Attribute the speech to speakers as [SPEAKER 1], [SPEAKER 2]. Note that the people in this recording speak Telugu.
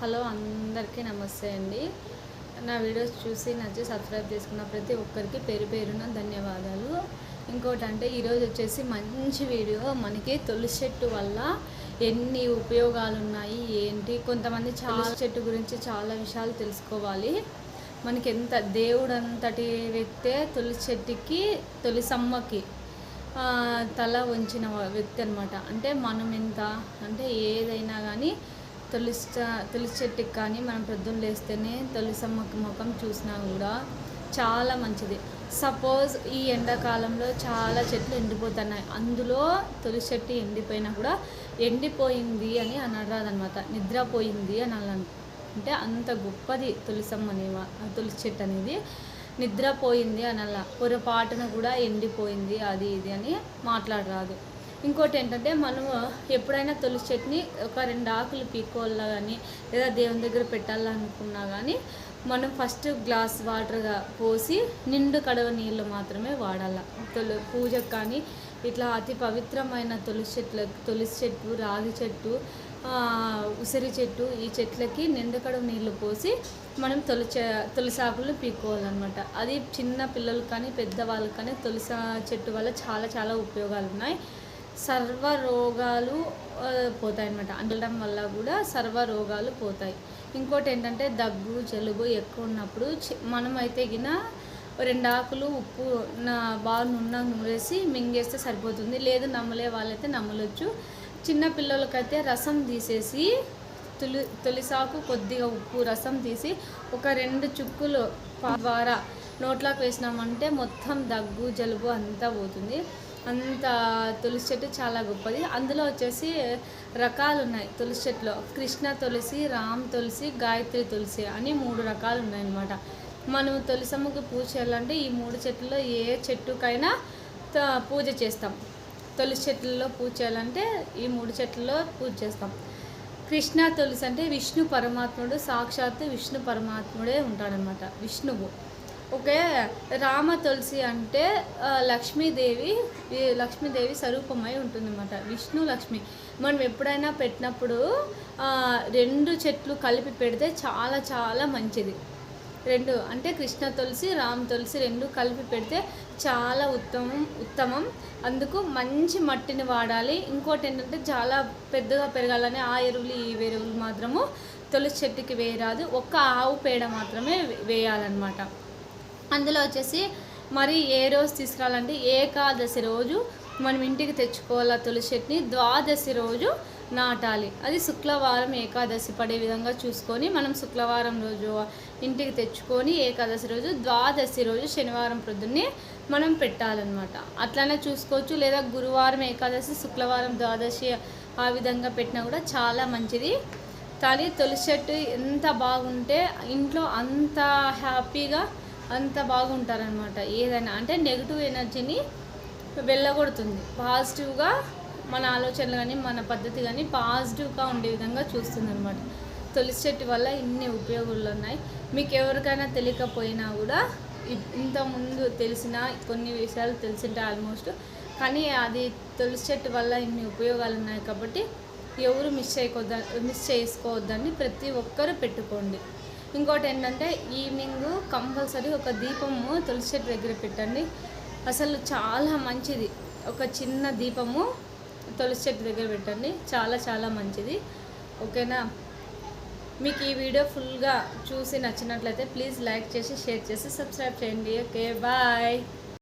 [SPEAKER 1] హలో అందరికీ నమస్తే అండి. నా వీడియోస్ చూసి నచ్చి సబ్స్క్రైబ్ చేసుకున్న ప్రతి ఒక్కరికి పేరు పేరున ధన్యవాదాలు. ఇంకోటి అంటే ఈరోజు వచ్చేసి మంచి వీడియో. మనకి తులసి చెట్టు వల్ల ఎన్ని ఉపయోగాలు ఉన్నాయి ఏంటి? కొంతమంది చాలా చెట్టు గురించి చాలా విషయాలు తెలుసుకోవాలి. మనకి ఎంత దేవుడు అంతటి వ్యక్తే తులసి చెట్టుకి తులసమ్మకి తల వంచిన వా- వ్యక్తి అనమాట అంటే మనం ఎంత? అంటే ఏదైనా కానీ తులసి తులసి చెట్టుకి కానీ మనం ప్రొద్దున లేస్తేనే తులసమ్మకి ముఖం చూసినా కూడా చాలా మంచిది. సపోజ్ ఈ ఎండాకాలంలో చాలా చెట్లు ఎండిపోతున్నాయి. అందులో తులసి చెట్టు ఎండిపోయినా కూడా ఎండిపోయింది అని అనరాదనమాట నిద్రపోయింది అని అంటే అంత గొప్పది తులసమ్మ అనే తులసి చెట్టు అనేది నిద్రపోయింది అనల్లా పొరపాటున కూడా ఎండిపోయింది అది ఇది అని మాట్లాడరాదు. ఇంకోటి ఏంటంటే మనము ఎప్పుడైనా తులసి చెట్ని ఒక రెండు ఆకులు పీక్కోవాలా కానీ లేదా దేవుని దగ్గర పెట్టాలనుకున్నా కానీ మనం ఫస్ట్ గ్లాస్ వాటర్గా పోసి నిండు కడవ నీళ్ళు మాత్రమే వాడాల. తొలి పూజకు కానీ ఇట్లా అతి పవిత్రమైన తులసి చెట్ల తులసి చెట్టు రాగి చెట్టు ఉసిరి చెట్టు ఈ చెట్లకి నిండు కడవ నీళ్ళు పోసి మనం తొలిచ తులసాకులు పీక్కోవాలన్నమాట. అది చిన్న పిల్లలు కానీ పెద్దవాళ్ళు కానీ తులస చెట్టు వల్ల చాలా చాలా ఉపయోగాలు ఉన్నాయి సర్వ రోగాలు పోతాయి అన్నమాట అంటడం వల్ల కూడా సర్వ రోగాలు పోతాయి. ఇంకోటి ఏంటంటే దగ్గు జలుబు ఎక్కువ ఉన్నప్పుడు చి- మనమైతే గిన రెండు ఆకులు ఉప్పు నా బాగా నున్న నూరేసి మింగేస్తే సరిపోతుంది. లేదు నమ్మలే వాళ్ళైతే నమ్మలొచ్చు చిన్న పిల్లలకైతే రసం తీసేసి తులి తులిసాకు కొద్దిగా ఉప్పు రసం తీసి ఒక రెండు చుక్కులు ద్వారా నోట్లోకి వేసినామంటే మొత్తం దగ్గు జలుబు అంతా పోతుంది. అంత తులసి చెట్టు చాలా గొప్పది. అందులో వచ్చేసి రకాలు ఉన్నాయి తులసి చెట్టులో కృష్ణ తులసి రామ్ తులసి గాయత్రి తులసి అని మూడు రకాలు ఉన్నాయన్నమాట మనం తులసమ్మకి పూజ చేయాలంటే ఈ మూడు చెట్లలో ఏ చెట్టుకైనా త- పూజ చేస్తాం. తులసి చెట్లలో పూజ చేయాలంటే ఈ మూడు చెట్లలో పూజ చేస్తాం. కృష్ణ తులసి అంటే విష్ణు పరమాత్ముడు సాక్షాత్తు విష్ణు పరమాత్ముడే ఉంటాడనమాట విష్ణువు. ఓకే రామ తులసి అంటే లక్ష్మీదేవి లక్ష్మీదేవి స్వరూపమై ఉంటుందన్నమాట. విష్ణు లక్ష్మి. మనం ఎప్పుడైనా పెట్టినప్పుడు రెండు చెట్లు కలిపి పెడితే చాలా చాలా మంచిది. రెండు అంటే కృష్ణ తులసి రామ్ తులసి రెండు కలిపి పెడితే చాలా ఉత్తమం ఉత్తమం. అందుకు మంచి మట్టిని వాడాలి. ఇంకోటి ఏంటంటే చాలా పెద్దగా పెరగాలని ఆ ఎరువులు ఈ ఎరువులు మాత్రము తులసి చెట్టుకి వేయరాదు. ఒక్క ఆవు పేడ మాత్రమే వేయాలన్నమాట. అందులో వచ్చేసి మరి ఏ రోజు తీసుకురావాలంటే ఏకాదశి రోజు మనం ఇంటికి తెచ్చుకోవాలి ఆ తులసి చెట్టుని ద్వాదశి రోజు నాటాలి. అది శుక్రవారం ఏకాదశి పడే విధంగా చూసుకొని మనం శుక్రవారం రోజు ఇంటికి తెచ్చుకొని ఏకాదశి రోజు ద్వాదశి రోజు శనివారం ప్రొద్దున్నే మనం పెట్టాలన్నమాట. అట్లానే చూసుకోవచ్చు. లేదా గురువారం ఏకాదశి శుక్రవారం ద్వాదశి ఆ విధంగా పెట్టినా కూడా చాలా మంచిది. కానీ తులసి చెట్టు ఎంత బాగుంటే ఇంట్లో అంత హ్యాపీగా అంత బాగుంటారనమాట ఏదైనా అంటే నెగిటివ్ ఎనర్జీని వెళ్ళగొడుతుంది. పాజిటివ్గా మన ఆలోచనలు కానీ మన పద్ధతి కానీ పాజిటివ్గా ఉండే విధంగా చూస్తుంది అనమాట తులసి చెట్టు వల్ల ఇన్ని ఉపయోగాలు ఉన్నాయి మీకు ఎవరికైనా తెలియకపోయినా కూడా ఇంతకుముందు తెలిసిన కొన్ని విషయాలు తెలిసింటే ఆల్మోస్ట్ కానీ అది తులసి చెట్టు వల్ల ఇన్ని ఉపయోగాలు ఉన్నాయి కాబట్టి ఎవరు మిస్ చేయకొద్ద మిస్ చేసుకోవద్దని ప్రతి ఒక్కరు పెట్టుకోండి. ఇంకోటి ఏంటంటే ఈవినింగ్ కంపల్సరీ ఒక దీపము తులసి చెట్టు దగ్గర పెట్టండి. అసలు చాలా మంచిది. ఒక చిన్న దీపము తులసి చెట్టు దగ్గర పెట్టండి. చాలా చాలా మంచిది. ఓకేనా? మీకు ఈ వీడియో ఫుల్గా చూసి నచ్చినట్లయితే ప్లీజ్ లైక్ చేసి షేర్ చేసి సబ్స్క్రైబ్ చేయండి. Okay bye.